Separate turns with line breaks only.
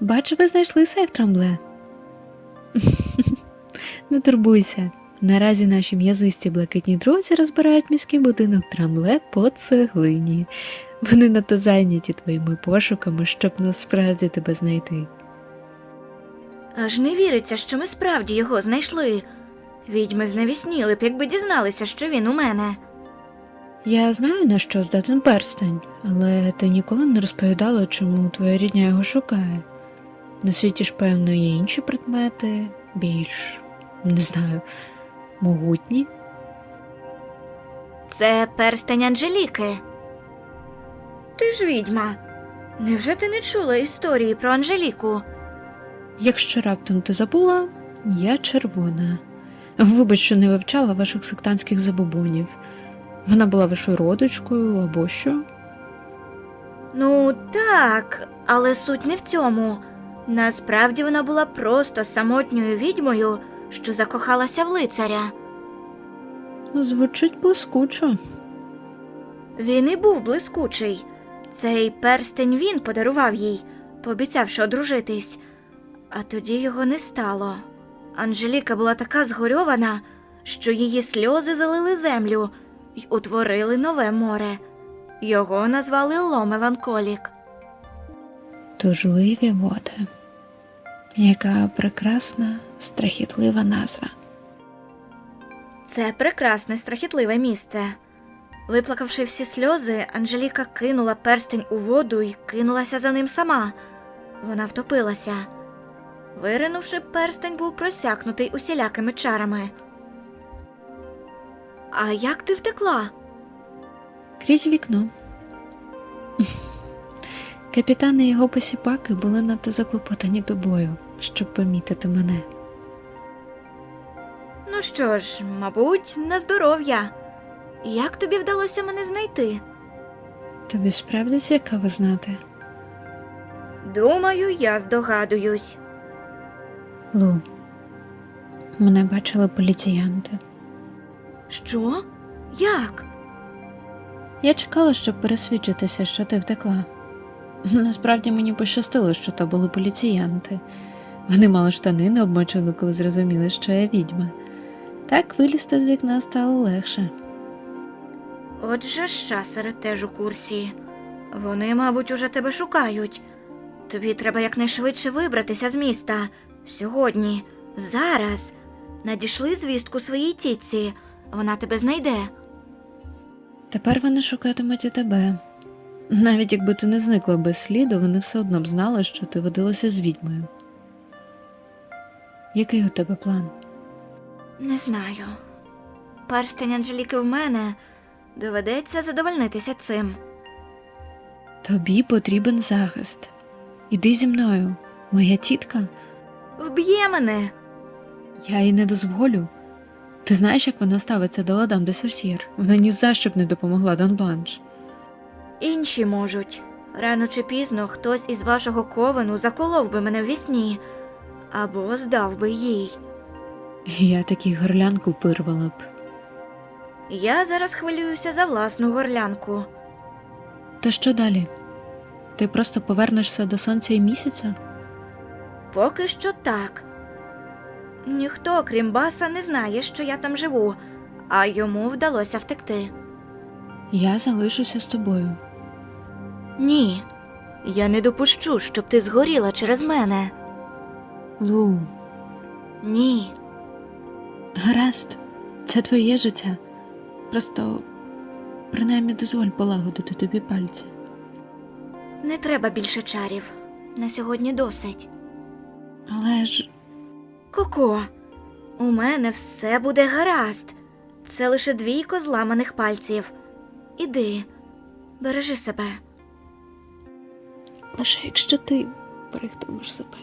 Бачу, ви знайшли сейф трамбле. Не турбуйся. Наразі наші м'язисті блакитні друзі розбирають міський будинок трамбле по цеглині. Вони надто зайняті твоїми пошуками, щоб насправді тебе знайти.
Аж не віриться, що ми справді його знайшли. Відьми зневісніли б, якби дізналися, що він у мене.
Я знаю, на що здатен перстень, але ти ніколи не розповідала, чому твоя рідня його шукає. На світі ж, певно, є інші предмети, більш, не знаю, могутні.
Це перстень Анжеліки. Ти ж відьма. Невже ти не чула історії про Анжеліку?
Якщо раптом ти забула, я червона. Вибач, що не вивчала ваших сектантських забобонів. Вона була вашою родичкою або що?
Ну, так, але суть не в цьому. Насправді вона була просто самотньою відьмою, що закохалася в лицаря.
Звучить блискучо.
Він і був блискучий. Цей перстень він подарував їй, пообіцявши одружитись. А тоді його не стало. Анжеліка була така згорьована, що її сльози залили землю й утворили нове море. Його назвали Ломеланколік.
Тужливі води. Яка прекрасна, страхітлива назва.
Це прекрасне, страхітливе місце. Виплакавши всі сльози, Анжеліка кинула перстень у воду і кинулася за ним сама. Вона втопилася. Виринувши, перстень був просякнутий усілякими чарами. А як ти втекла?
Крізь вікно. Капітан і його посіпаки були надто заклопотані тобою, щоб помітити мене.
Ну що ж, мабуть, на здоров'я. Як тобі вдалося мене знайти?
Тобі справді цікаво знати.
Думаю, я здогадуюсь.
Лу, мене бачили поліціянти.
Що? Як?
Я чекала, щоб пересвідчитися, що ти втекла. Насправді мені пощастило, що то були поліціянти. Вони мало штани не обмочили, коли зрозуміли, що я відьма. Так вилізти з вікна стало легше.
Отже, шасери теж у курсі. Вони, мабуть, уже тебе шукають. Тобі треба якнайшвидше вибратися з міста. Сьогодні, зараз. Надійшли звістку своїй тітці. Вона тебе знайде.
Тепер вони шукатимуть і тебе. Навіть якби ти не зникла без сліду, вони все одно б знали, що ти водилася з відьмою. Який у тебе план?
Не знаю. Перстень Анжеліки в мене. Доведеться задовольнитися цим.
Тобі потрібен захист. Іди зі мною, моя тітка.
Вб'є мене.
Я їй не дозволю. Ти знаєш, як вона ставиться до ладам де Сорсір? Вона ні за що б не допомогла Дон Бланш.
Інші можуть. Рано чи пізно хтось із вашого ковену заколов би мене в вісні або здав би їй.
Я такій горлянку вирвала б.
Я зараз хвилююся за власну горлянку.
То що далі? Ти просто повернешся до сонця і місяця?
Поки що так. Ніхто, крім баса, не знає, що я там живу, а йому вдалося втекти.
Я залишуся з тобою.
Ні, я не допущу, щоб ти згоріла через мене.
Лу,
Ні.
гаразд, це твоє життя. Просто принаймні дозволь полагодити тобі пальці.
Не треба більше чарів. На сьогодні досить.
Але ж
Коко, у мене все буде гаразд. Це лише двійко зламаних пальців. Іди, бережи себе.
лише якщо ти берегтимеш себе.